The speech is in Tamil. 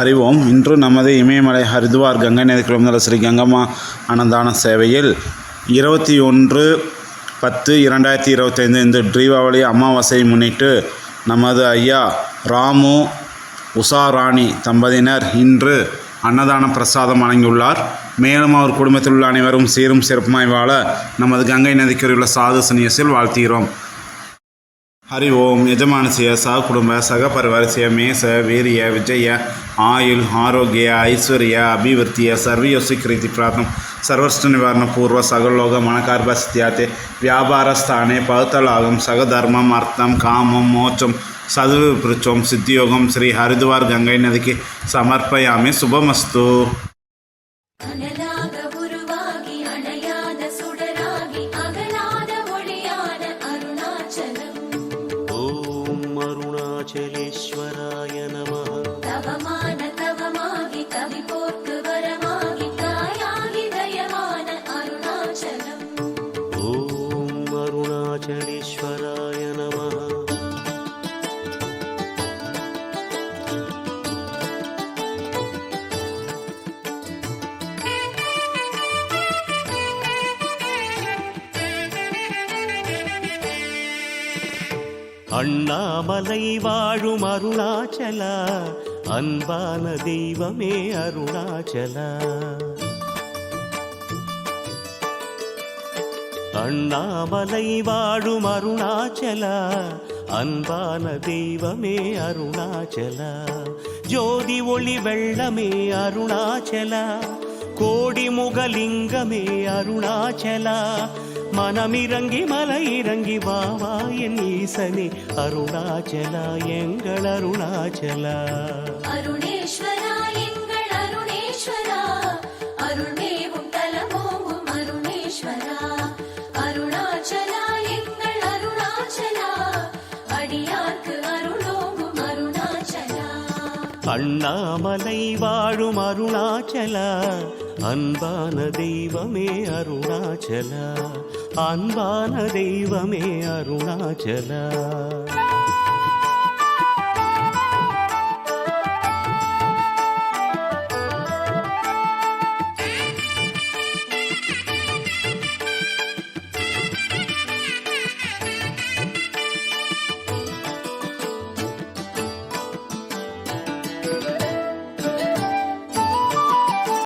ஹரி ஓம் இன்று நமது இமயமலை ஹரித்வார் கங்கை நதி ஸ்ரீ கங்கம்மா அன்னதான சேவையில் இருபத்தி ஒன்று பத்து இரண்டாயிரத்தி இருபத்தைந்து இந்த தீபாவளி அமாவாசையை முன்னிட்டு நமது ஐயா ராமு உஷா ராணி தம்பதியினர் இன்று அன்னதான பிரசாதம் வழங்கியுள்ளார். மேலும் அவர் குடும்பத்தில் உள்ள அனைவரும் சீரும் சிறப்புமாய் வாழ நமது கங்கை நதிக்கரையுள்ள சாது சன்னியஸில் வாழ்த்துகிறோம். ಹರಿ ಓಂ ಯಜಮಾನಸಿಯ ಸಹಕುಟುಂಬ ಸಹಪರಿವಾರಸಿಯ ಮೇಸ ವೀರ್ಯ ವಿಜಯ ಆಯುಲ್ ಆರೋಗ್ಯ ಐಶ್ವರ್ಯ ಅಭಿವೃದ್ಧಿಯ ಸರ್ವಯೋಸಿಕೃತಿ ಪ್ರಾರ್ಥನೆ ಸರ್ವಷ್ಟ ನಿವಾರಣ ಪೂರ್ವ ಸಗಲೋಗ ಮಣಕಾರ್ಭಸ್ತ್ಯಾತೆ ವ್ಯಾಪಾರ ಸ್ಥಾನೆ ಪೌತಲಾಗಂ ಸಗಧರ್ಮಂ ಅರ್ಥಂ ಕಾಮಂ ಮೋಚಂ ಸದುಪೃಚಂ ಸಿದ್ಧಿಯೋಗಂ ಶ್ರೀ ಹರಿದ್ವಾರ್ ಗಂಗೈ ನದಿಗೆ ಸಮರ್ಪಯಾಮಿ ಶುಭಮಸ್ತು அருணாச்சலேஸ்வராய நம. தவமான தவமாகி கவி போர்க்கு வரம் அண்ணாமலை வாழும் அருணாச்சலா அன்பான தெய்வமே அருணாச்சலா. அண்ணாமலை வாழும் அருணாச்சலா அன்பான தெய்வமே அருணாச்சலா. ஜோதி ஒளி வெள்ளமே அருணாச்சலா. கோடி முகலிங்கமே அருணாச்சலா. மனமிறங்கி மலை இறங்கி வா என் ஈசனே. அருணாச்சலா எங்கள் அருணாச்சலா. அண்ணாமலை வாழும் அருணாச்சலா. அன்பான தெய்வமே அருணாச்சலா. அன்பான தெய்வமே அருணாச்சலா.